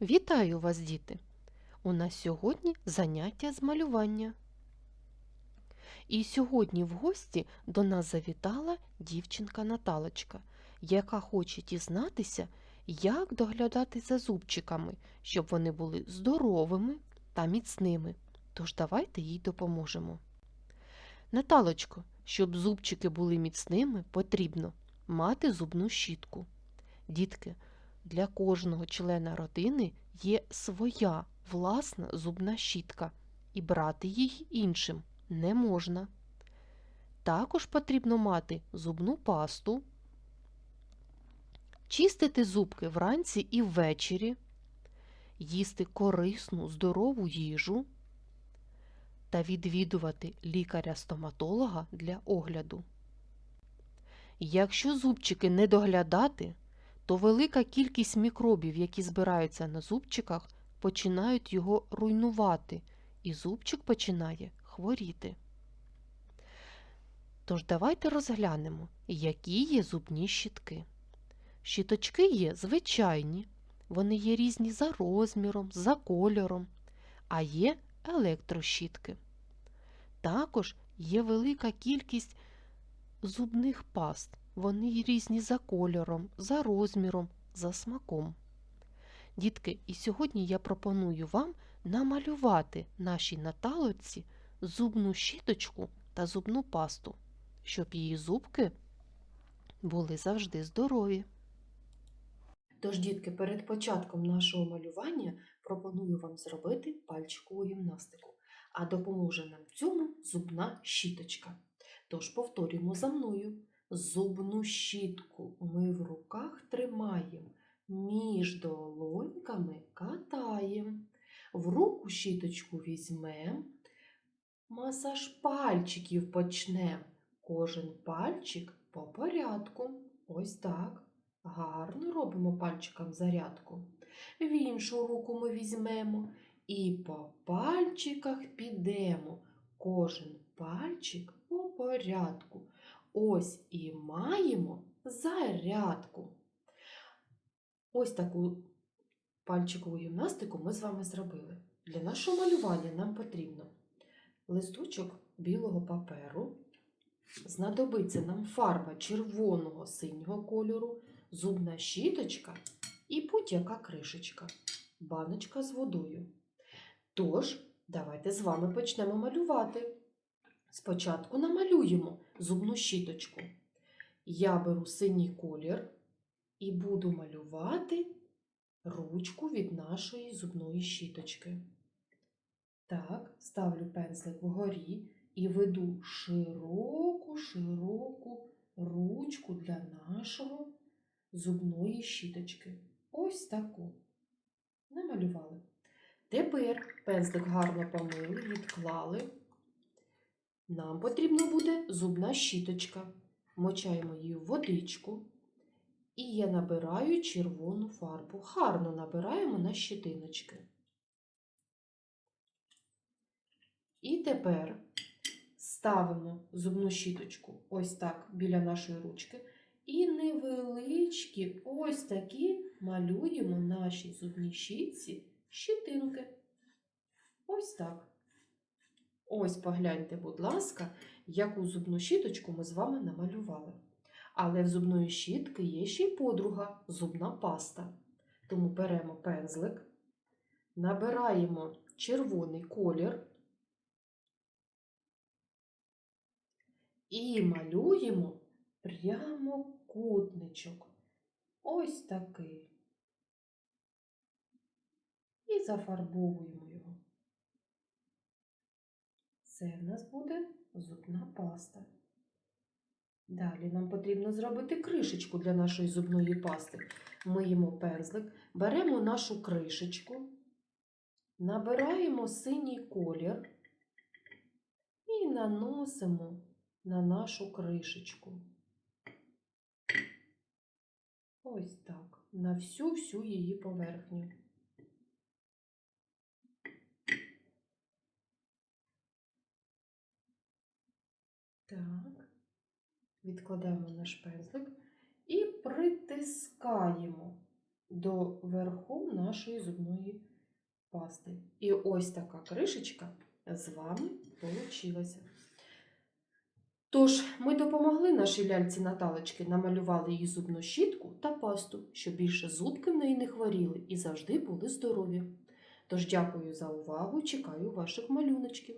Вітаю вас, діти! У нас сьогодні заняття з малювання. І сьогодні в гості до нас завітала дівчинка Наталочка, яка хоче дізнатися, як доглядати за зубчиками, щоб вони були здоровими та міцними. Тож давайте їй допоможемо. Наталочко, щоб зубчики були міцними, потрібно мати зубну щітку. Дітки, для кожного члена родини є своя власна зубна щітка, і брати її іншим не можна. Також потрібно мати зубну пасту, чистити зубки вранці і ввечері, їсти корисну здорову їжу та відвідувати лікаря-стоматолога для огляду. Якщо зубчики не доглядати, то велика кількість мікробів, які збираються на зубчиках, починають його руйнувати, і зубчик починає хворіти. Тож давайте розглянемо, які є зубні щітки. Щіточки є звичайні, вони є різні за розміром, за кольором, а є електрощітки. Також є велика кількість зубних паст. Вони різні за кольором, за розміром, за смаком. Дітки, і сьогодні я пропоную вам намалювати нашій наталоці зубну щіточку та зубну пасту, щоб її зубки були завжди здорові. Тож, дітки, перед початком нашого малювання пропоную вам зробити пальчикову гімнастику, а допоможе нам цьому зубна щіточка. Тож повторюємо за мною. Зубну щітку ми в руках тримаємо, між долоньками катаємо. В руку щіточку візьмем, масаж пальчиків почнем. Кожен пальчик по порядку. Ось так. Гарно робимо пальчикам зарядку. В іншу руку ми візьмемо і по пальчиках підемо. Кожен пальчик по порядку. Ось і маємо зарядку. Ось таку пальчикову гімнастику ми з вами зробили. Для нашого малювання нам потрібно листочок білого паперу, знадобиться нам фарба червоного синього кольору, зубна щіточка і будь-яка кришечка, баночка з водою. Тож, давайте з вами почнемо малювати. Спочатку намалюємо зубну щіточку. Я беру синій колір і буду малювати ручку від нашої зубної щіточки. Так, ставлю пензлик вгорі і веду широку-широку ручку для нашого зубної щіточки. Ось таку. Намалювали. Тепер пензлик гарно помили, відклали. Нам потрібна буде зубна щіточка. Мочаємо її в водичку. І я набираю червону фарбу. Гарно набираємо на щитиночки. І тепер ставимо зубну щіточку ось так біля нашої ручки. І невеличкі ось такі малюємо нашій зубній щітці щитинки. Ось так. Ось погляньте, будь ласка, яку зубну щіточку ми з вами намалювали. Але в зубної щітки є ще й подруга зубна паста. Тому беремо пензлик, набираємо червоний колір і малюємо прямокутничок. Ось такий. І зафарбовуємо. Це в нас буде зубна паста. Далі нам потрібно зробити кришечку для нашої зубної пасти. Миємо пензлик, беремо нашу кришечку, набираємо синій колір і наносимо на нашу кришечку. Ось так, на всю-всю її поверхню. Так, відкладаємо наш пензлик і притискаємо до верху нашої зубної пасти. І ось така кришечка з вами получилася. Тож, ми допомогли нашій ляльці Наталочки, намалювали їй зубну щітку та пасту, щоб більше зубки в неї не хворіли і завжди були здорові. Тож дякую за увагу, чекаю ваших малюночків.